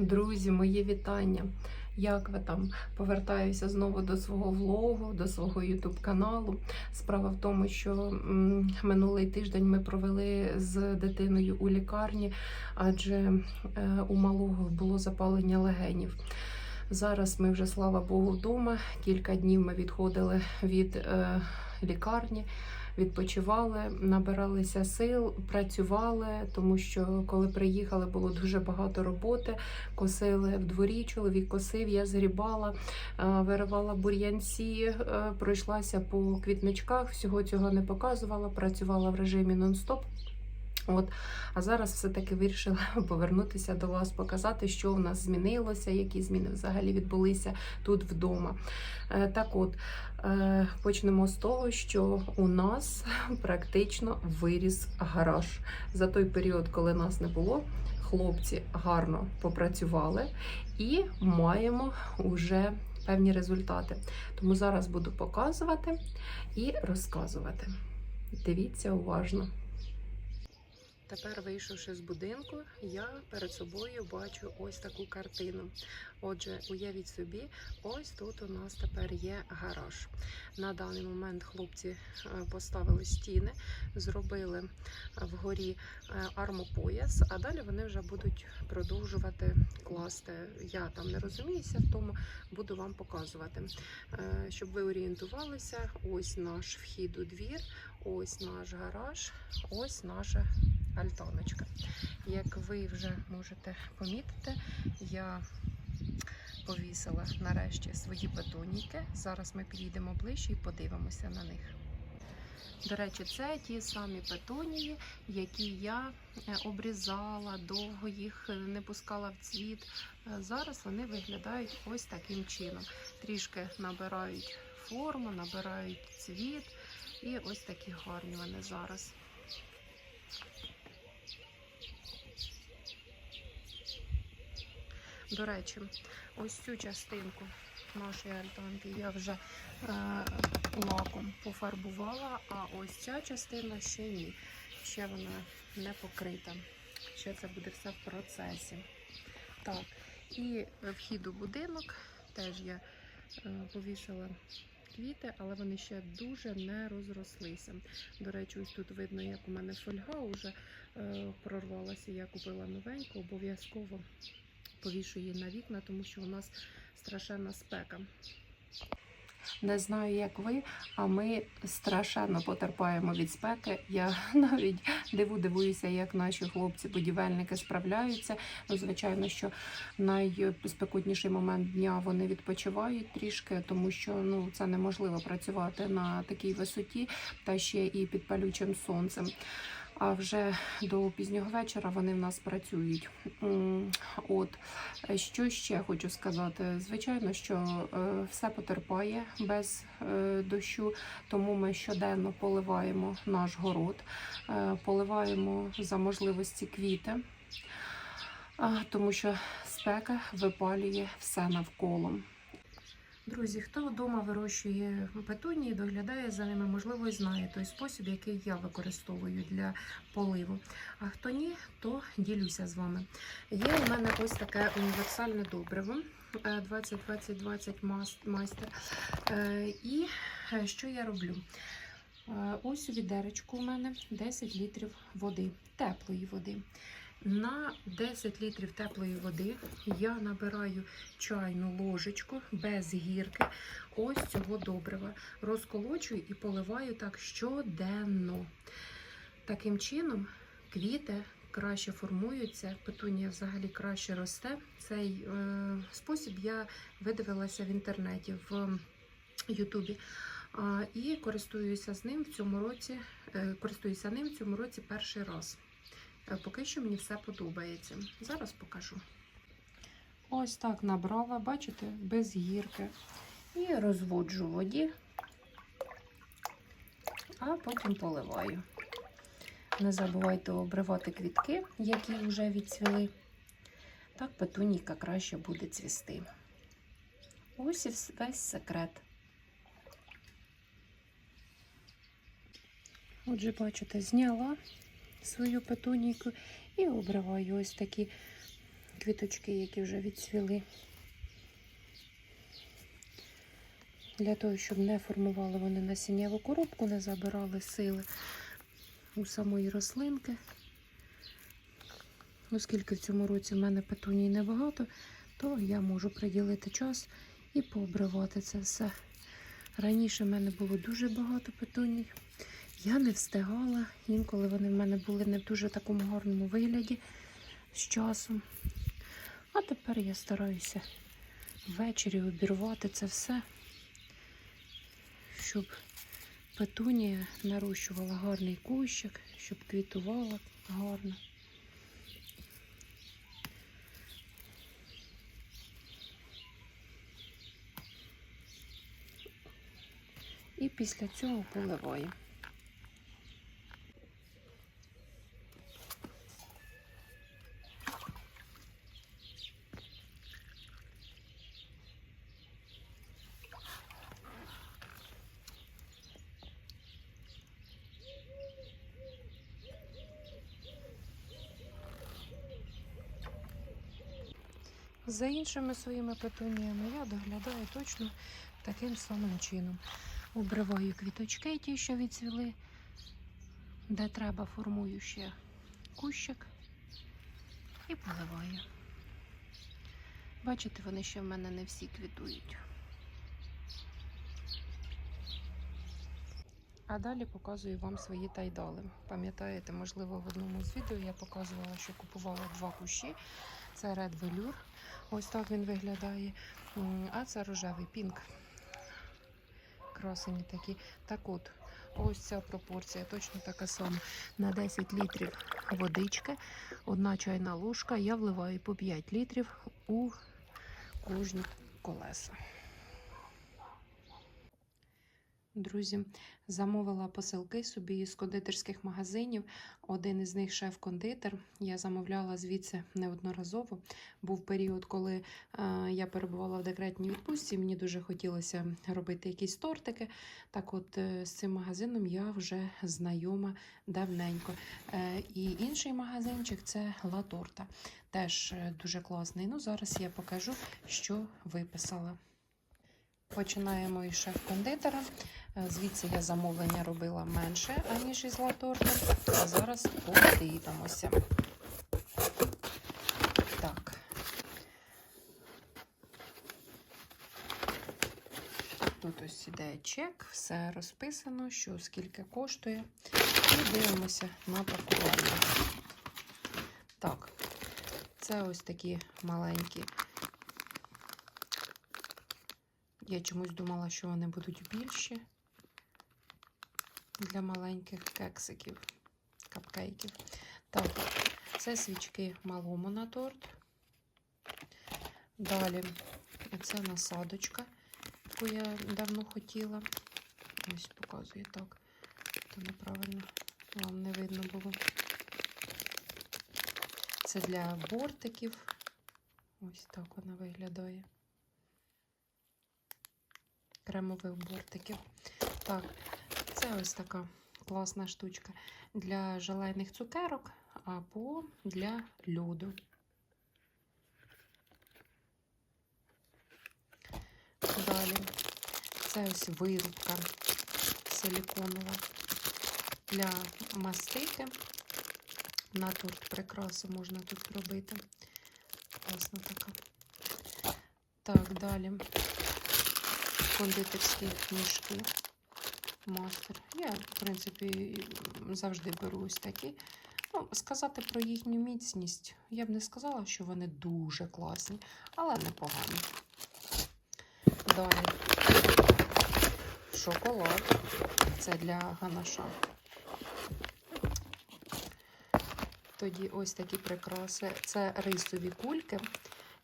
Друзі, мої вітання. Як ви там? Повертаюся знову до свого влогу, до свого ютуб каналу. Справа в тому, що минулий тиждень ми провели з дитиною у лікарні, адже е, у малого було запалення легенів. Зараз ми вже, слава Богу, вдома. Кілька днів ми відходили від е, лікарні. Відпочивали, набиралися сил, працювали, тому що коли приїхали, було дуже багато роботи. Косили в дворі, чоловік косив, я згрібала, е, виривала бур'янці, е, пройшлася по квітничках, всього цього не показувала, працювала в режимі нон-стоп. От, а зараз все-таки вирішила повернутися до вас, показати, що у нас змінилося, які зміни взагалі відбулися тут вдома. Е, Так от, е, почнемо з того, що у нас практично виріс гараж. За той період, коли нас не було, хлопці гарно попрацювали і маємо вже певні результати. Тому зараз буду показувати і розказувати. Дивіться уважно. Тепер, вийшовши з будинку, я перед собою бачу ось таку картину. Отже, уявіть собі, ось тут у нас тепер є гараж. На даний момент хлопці е, поставили стіни, зробили вгорі е, армопояс, а далі вони вже будуть продовжувати класти. Я там не розуміюся в тому, буду вам показувати. Е, Щоб ви орієнтувалися, ось наш вхід у двір, ось наш гараж, ось наша альтаночка. Як ви вже можете помітити, я повісила нарешті свої бетоніки. Зараз ми підійдемо ближче і подивимося на них. До речі, це ті самі петонії, які я е, обрізала, довго їх е, не пускала в цвіт. Е, Зараз вони виглядають ось таким чином. Трішки набирають форму, набирають цвіт. І ось такі гарні вони зараз. До речі, ось цю частинку нашої альтанки я вже е, лаком пофарбувала, а ось ця частина ще ні. Ще вона не покрита. Ще це буде все в процесі. Так, і вхід у будинок теж я е, повішала квіти, але вони ще дуже не розрослися. До речі, ось тут видно, як у мене фольга вже е, прорвалася. Я купила новеньку, обов'язково повішу її на вікна, тому що у нас страшенна спека. Не знаю, як ви, а ми страшенно потерпаємо від спеки. Я навіть диву дивуюся, як наші хлопці-будівельники справляються. Ну, звичайно, що найспекутніший момент дня вони відпочивають трішки, тому що ну це неможливо працювати на такій висоті та ще і під палючим сонцем. А вже до пізнього вечора вони в нас працюють. От що ще хочу сказати? Звичайно, що е, все потерпає без е, дощу, тому ми щоденно поливаємо наш город, е, поливаємо за можливості квіти, тому що спека випалює все навколо. Друзі, хто вдома вирощує петунії, доглядає за ними, можливо, і знає той спосіб, який я використовую для поливу. А хто ні, то ділюся з вами. Є у мене ось таке універсальне добриво 20-20-20 майстер. Е, І е, що я роблю? Е, Ось у відеречку у мене 10 літрів води, теплої води. На 10 літрів теплої води я набираю чайну ложечку без гірки ось цього добрива. Розколочую і поливаю так щоденно. Таким чином квіти краще формуються, петунія взагалі краще росте. Цей е, спосіб я видивилася в інтернеті, в Ютубі. А, і користуюся з ним в цьому році, е, користуюся ним в цьому році перший раз. Е, Поки що мені все подобається. Зараз покажу. Ось так набрала, бачите, без гірки. І розводжу воді, а потім поливаю. Не забувайте обривати квітки, які вже відцвіли. Так петуніка краще буде цвісти. Ось і весь секрет. Отже, бачите, зняла свою петунійку і обриваю ось такі квіточки, які вже відцвіли. Для того, щоб не формували вони насіннєву коробку, не забирали сили у самої рослинки. Оскільки в цьому році в мене петуній небагато, то я можу приділити час і пообривати це все. Раніше в мене було дуже багато петуній. Я не встигала, інколи вони в мене були не в дуже такому гарному вигляді з часом. А тепер я стараюся ввечері обірвати це все, щоб петунія нарощувала гарний кущик, щоб квітувала гарно. І після цього поливаю. За іншими своїми петуніями я доглядаю точно таким самим чином. Обриваю квіточки, ті, що відцвіли, де треба, формую ще кущик і поливаю. Бачите, вони ще в мене не всі квітують. А далі показую вам свої тайдали. Пам'ятаєте, можливо, в одному з відео я показувала, що купувала два кущі. Це Red Velour. Ось так він виглядає. А це рожевий пінк. Красені такі. Так от, ось ця пропорція точно така сама. На 10 літрів водички, одна чайна ложка. Я вливаю по 5 літрів у кожні колеса. Друзі, замовила посилки собі із кондитерських магазинів. Один із них шеф-кондитер. Я замовляла звідси неодноразово. Був період, коли е, я перебувала в декретній відпустці. Мені дуже хотілося робити якісь тортики. Так, от е, з цим магазином я вже знайома давненько. Е, і інший магазинчик це Ла Торта. Теж дуже класний. Ну, зараз я покажу, що виписала. Починаємо із шеф-кондитера. Е, Звідси я замовлення робила менше, аніж із латорта. А зараз подивимося. Так. Тут ось іде чек, все розписано, що скільки коштує. І дивимося на пакування. Так, це ось такі маленькі. Я чомусь думала, що вони будуть більші для маленьких кексиків, капкейків. Так, це свічки малому на торт. Далі це насадочка, яку я давно хотіла. Ось показую так. То неправильно вам не видно було. Це для бортиків. Ось так вона виглядає кремових бортиків. Так, це ось така класна штучка для желейних цукерок або для льоду. Далі це ось вирубка силіконова для мастики. На торт прикраси можна тут робити. Класна така. Так, далі кондитерські мішки. Мастер. Я, в принципі, завжди беру ось такі. Ну, сказати про їхню міцність, я б не сказала, що вони дуже класні, але непогані. Далі шоколад. Це для ганаша. Тоді ось такі прикраси. Це рисові кульки,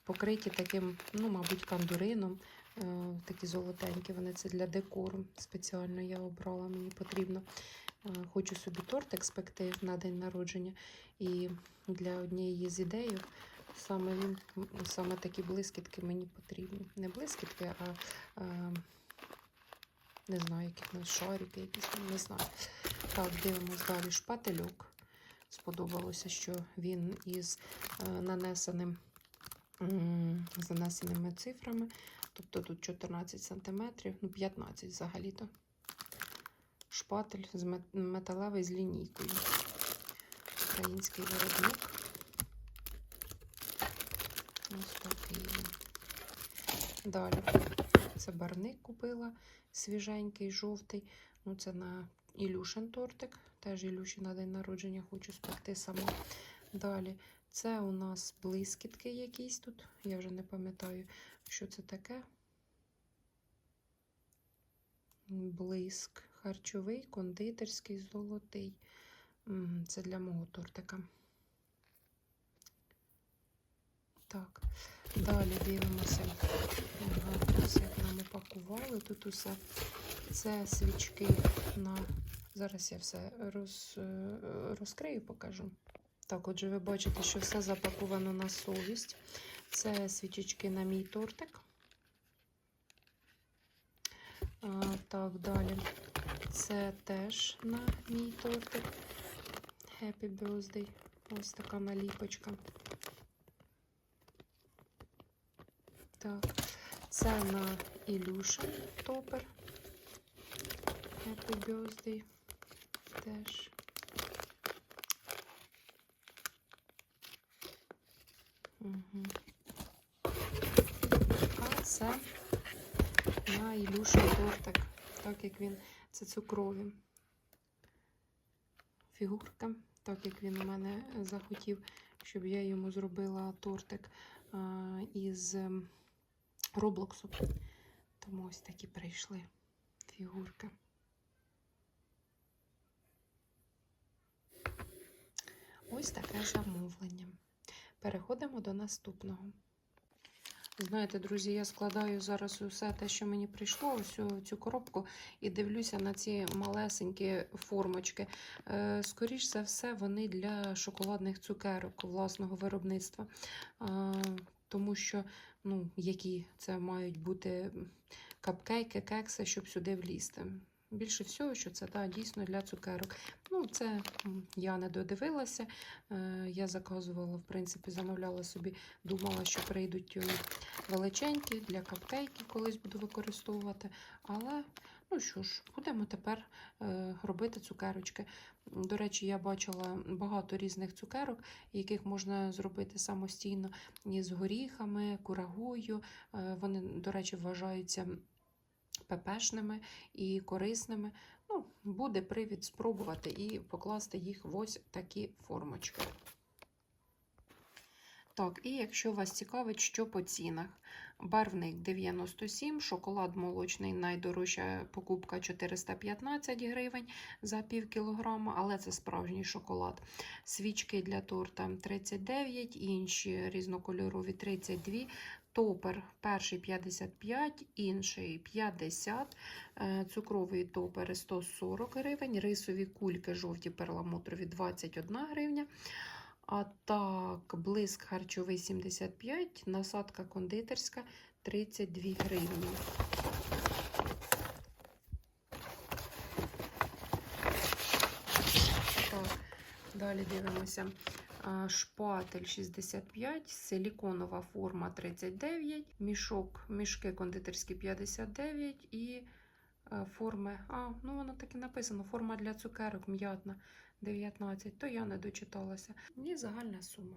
покриті таким, ну, мабуть, кандурином. Е, Такі золотенькі, вони це для декору. Спеціально я обрала, мені потрібно. Е, Хочу собі тортик спекти на день народження. І для однієї з ідеїв саме він, саме такі блискітки мені потрібні. Не блискітки, а е, не знаю, які в шарики, якісь не знаю. Так, дивимось далі шпательок. Сподобалося, що він із нанесеним м, занесеними цифрами. Тобто тут 14 см, ну 15 взагалі-то. Шпатель з металевий з лінійкою. Український виробник. Ось такий. Далі. Це барник купила свіженький, жовтий. Ну, це на Ілюшин тортик. Теж Ілюші на день народження хочу спекти сама. Далі. Це у нас блискітки якісь тут. Я вже не пам'ятаю, що це таке. Блиск. Харчовий, кондитерський, золотий. Це для мого тортика. Так, далі дивимося. Ось як нам упакували. Тут усе це свічки на. Зараз я все роз, е, розкрию, покажу. Так, отже, ви бачите, що все запаковано на совість. Це свічечки на мій тортик. А, так, далі. Це теж на мій тортик. Happy birthday. Ось така наліпочка. Так, це на Ілюша топер. Happy birthday. Теж. Угу. А це на Ілюша тортик. Так як він, це цукрові фігурка, так як він у мене захотів, щоб я йому зробила тортик із ем, Роблоксу. Тому ось такі прийшли фігурки. Ось таке замовлення. Переходимо до наступного. Знаєте, друзі, я складаю зараз усе те, що мені прийшло, ось цю коробку, і дивлюся на ці малесенькі формочки. Е, Скоріш за все, вони для шоколадних цукерок власного виробництва. Е, Тому що, ну, які це мають бути капкейки, кекси, щоб сюди влізти. Більше всього, що це да, дійсно для цукерок. Ну, це я не додивилася. Е, Я заказувала, в принципі, замовляла собі, думала, що прийдуть е, величенькі для капкейків, колись буду використовувати. Але, ну що ж, будемо тепер е, робити цукерочки. До речі, я бачила багато різних цукерок, яких можна зробити самостійно із горіхами, курагою. Вони, до речі, вважаються пепешними і корисними. Ну, буде привід спробувати і покласти їх в ось такі формочки. Так, і якщо вас цікавить, що по цінах. Барвник 97, шоколад молочний, найдорожча покупка 415 гривень за пів кілограма, але це справжній шоколад. Свічки для торта 39, інші різнокольорові 32. Топер перший 55, інший 50, е, цукровий топер 140 гривень, рисові кульки жовті перламутрові 21 гривня. А так, блиск харчовий 75, насадка кондитерська 32 гривні. Далі дивимося. Шпатель 65, силіконова форма 39, мішок, мішки кондитерські 59 і е, форми. А, ну воно так і написано: форма для цукерок м'ятна 19, то я не дочиталася. І загальна сума.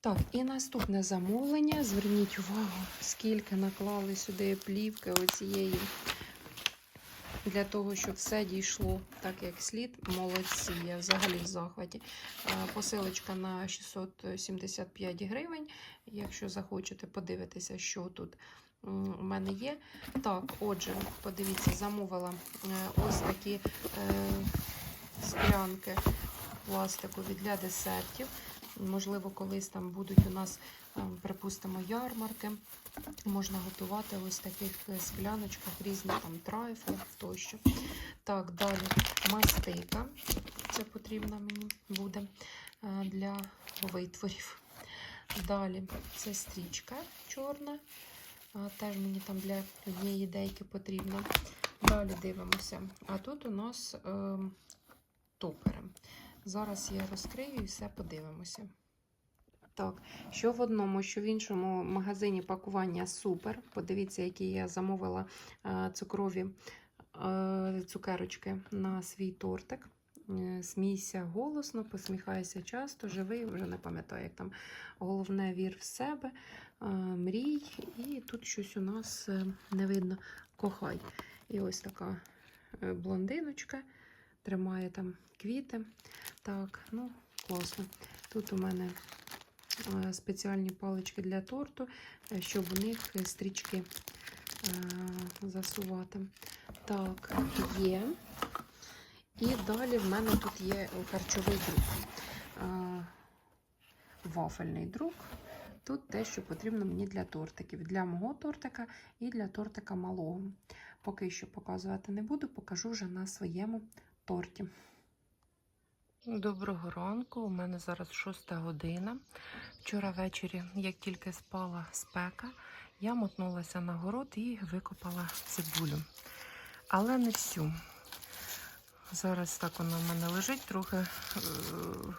Так, і наступне замовлення. Зверніть увагу, скільки наклали сюди плівки оцієї. Для того, щоб все дійшло так, як слід, молодці, я взагалі в захваті. Посилочка на 675 гривень. Якщо захочете подивитися, що тут у мене є. Так, отже, подивіться, замовила е, ось такі е, склянки пластикові для десертів. Можливо, колись там будуть у нас, е, припустимо, ярмарки. Можна готувати ось в таких е, скляночках різні там трайфли тощо. Так, далі мастика. Це потрібно мені буде е, для витворів. Далі це стрічка чорна. Теж мені там для однієї дейки потрібно. Далі дивимося. А тут у нас е, топери. Зараз я розкрию і все подивимося. Так, що в одному, що в іншому магазині пакування супер. Подивіться, які я замовила е, цукрові е, цукерочки на свій тортик. Е, Смійся голосно, посміхайся часто, живий, вже не пам'ятаю, як там. Головне вір в себе, мрій. І тут щось у нас не видно. Кохай. І ось така блондиночка тримає там квіти. Так, ну, класно. Тут у мене е, спеціальні палички для торту, е, щоб у них стрічки е, засувати. Так, є. І далі в мене тут є харчовий друк. Вафельний друк. Тут те, що потрібно мені для тортиків. Для мого тортика і для тортика малого. Поки що показувати не буду, покажу вже на своєму торті. Доброго ранку, у мене зараз 6 година. Вчора ввечері, як тільки спала спека, я мотнулася на город і викопала цибулю. Але не всю. Зараз так вона в мене лежить трохи е,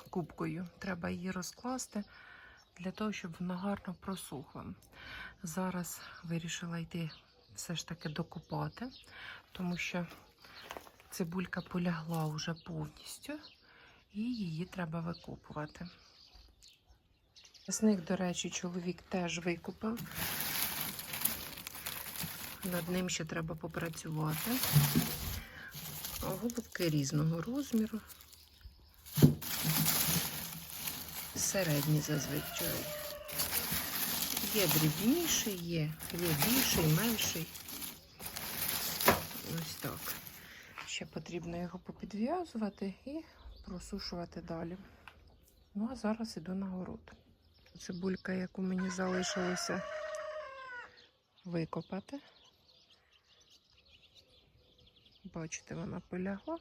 кубкою. Треба її розкласти для того, щоб вона гарно просухла. Зараз вирішила йти все ж таки докопати, тому що цибулька полягла вже повністю і її треба викопувати. Часник, до речі, чоловік теж викопав. Над ним ще треба попрацювати. Голубки різного розміру. Середні зазвичай. Є дрібніший, є, є більший, менший. Ось так. Ще потрібно його попідв'язувати і просушувати далі. Ну, а зараз іду на город. Цибулька, яку мені залишилося викопати. Бачите, вона полягла.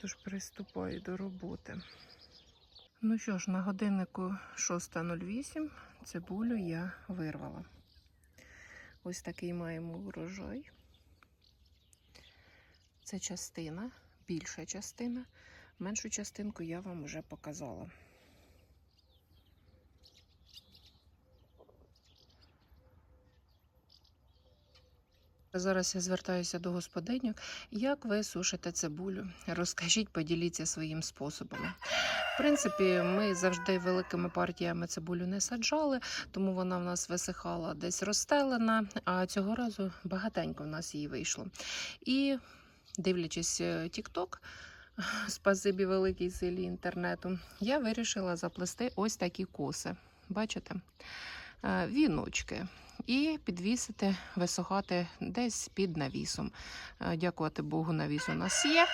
Тож приступаю до роботи. Ну що ж, на годиннику 6.08 цибулю я вирвала. Ось такий маємо урожай. Це частина, більша частина. Меншу частинку я вам вже показала. Зараз я звертаюся до господиньок. Як ви сушите цибулю? Розкажіть, поділіться своїм способом. В принципі, ми завжди великими партіями цибулю не саджали, тому вона в нас висихала десь розстелена, а цього разу багатенько в нас її вийшло. І дивлячись TikTok, спасибі великій силі інтернету, я вирішила заплести ось такі коси. Бачите? Е, Віночки. І підвісити, висохати десь під навісом. Е, Дякувати Богу, навіс у нас є.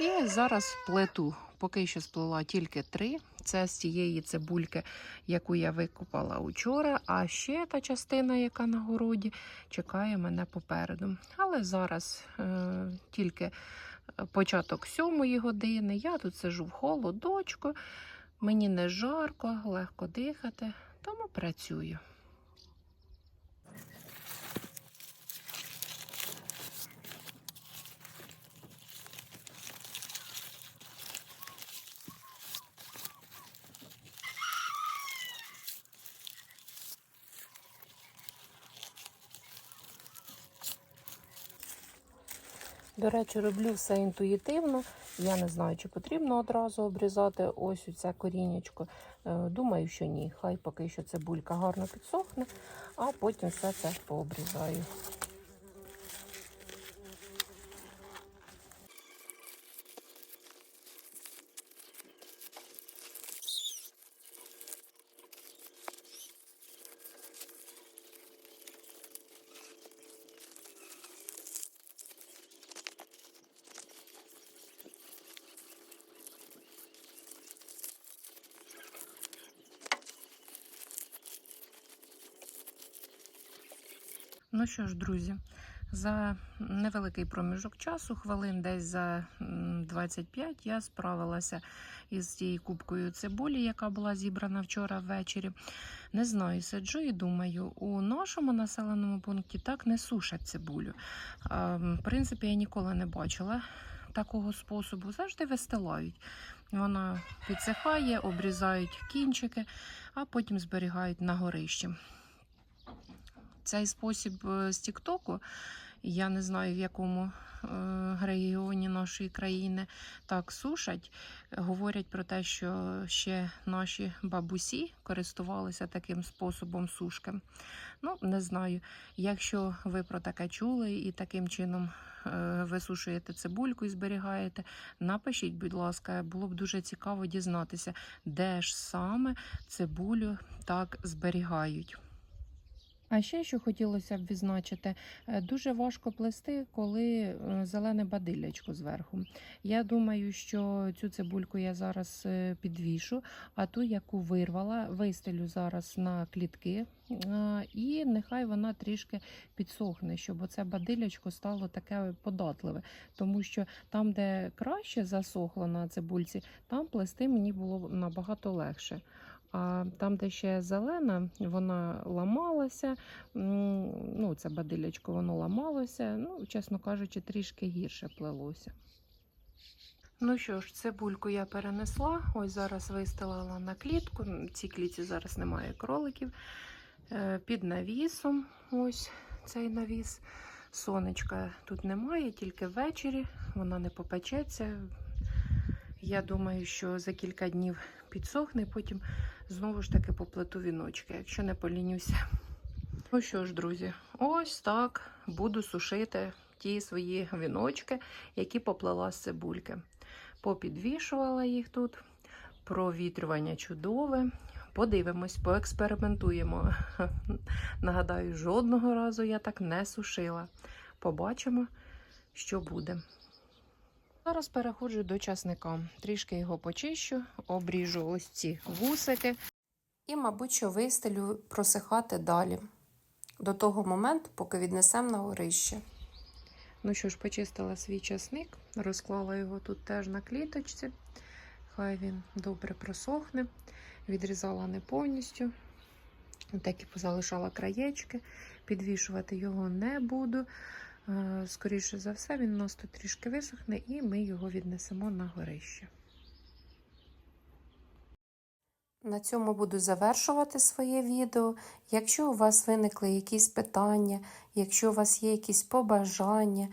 І зараз плету. Поки що сплела тільки три. Це з тієї цибульки, яку я викопала учора. А ще та частина, яка на городі, чекає мене попереду. Але зараз е, тільки початок сьомої години. Я тут сижу в холодочку, мені не жарко, легко дихати, тому працюю. До речі, роблю все інтуїтивно. Я не знаю, чи потрібно одразу обрізати ось це корінечко. Е, Думаю, що ні. Хай поки що цибулька гарно підсохне, а потім все це пообрізаю. Ну що ж, друзі, за невеликий проміжок часу, хвилин десь за м, 25, я справилася із тією кубкою цибулі, яка була зібрана вчора ввечері. Не знаю, сиджу і думаю, у нашому населеному пункті так не сушать цибулю. В принципі, я ніколи не бачила такого способу завжди вистилають. Вона підсихає, обрізають кінчики, а потім зберігають на горищі. Цей спосіб е, з Тіктоку, я не знаю в якому е, регіоні нашої країни так сушать. Говорять про те, що ще наші бабусі користувалися таким способом сушки. Ну, не знаю. Якщо ви про таке чули і таким чином е, висушуєте цибульку і зберігаєте, напишіть, будь ласка, було б дуже цікаво дізнатися, де ж саме цибулю так зберігають. А ще що хотілося б відзначити, е, дуже важко плести, коли е, зелене бадиллячко зверху. Я думаю, що цю цибульку я зараз е, підвішу, а ту, яку вирвала, вистелю зараз на клітки, і нехай вона трішки підсохне, щоб оце бадиллячко стало таке податливе. Тому що там, де краще засохло на цибульці, там плести мені було набагато легше. А там, де ще зелена, вона ламалася. Ну, це бадилячко, воно ламалося. Ну, чесно кажучи, трішки гірше плелося. Ну що ж, цибульку я перенесла. Ось зараз виставила на клітку. В цій клітці зараз немає кроликів. Е, Під навісом. Ось цей навіс. Сонечка тут немає, тільки ввечері. Вона не попечеться. Я думаю, що за кілька днів підсохне, потім знову ж таки поплету віночки, якщо не полінюся. Ну що ж, друзі, ось так буду сушити ті свої віночки, які поплела з цибульки. Попідвішувала їх тут. Провітрювання чудове. Подивимось, поекспериментуємо. Нагадаю, жодного разу я так не сушила. Побачимо, що буде. Зараз переходжу до часника. Трішки його почищу, обріжу ось ці вусики. І, мабуть, що вистелю просихати далі. До того моменту, поки віднесемо на горище. Ну що ж, почистила свій часник, розклала його тут теж на кліточці. Хай він добре просохне. Відрізала не повністю. Так і позалишала краєчки. Підвішувати його не буду. Е, Скоріше за все, він у нас тут трішки висохне, і ми його віднесемо на горище. На цьому буду завершувати своє відео. Якщо у вас виникли якісь питання, якщо у вас є якісь побажання,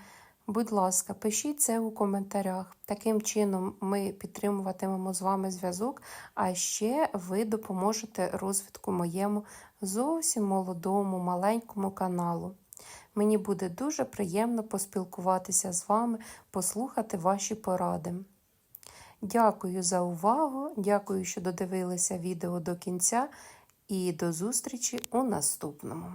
будь ласка, пишіть це у коментарях. Таким чином ми підтримуватимемо з вами зв'язок, а ще ви допоможете розвитку моєму зовсім молодому, маленькому каналу. Мені буде дуже приємно поспілкуватися з вами, послухати ваші поради. Дякую за увагу, дякую, що додивилися відео до кінця, і до зустрічі у наступному.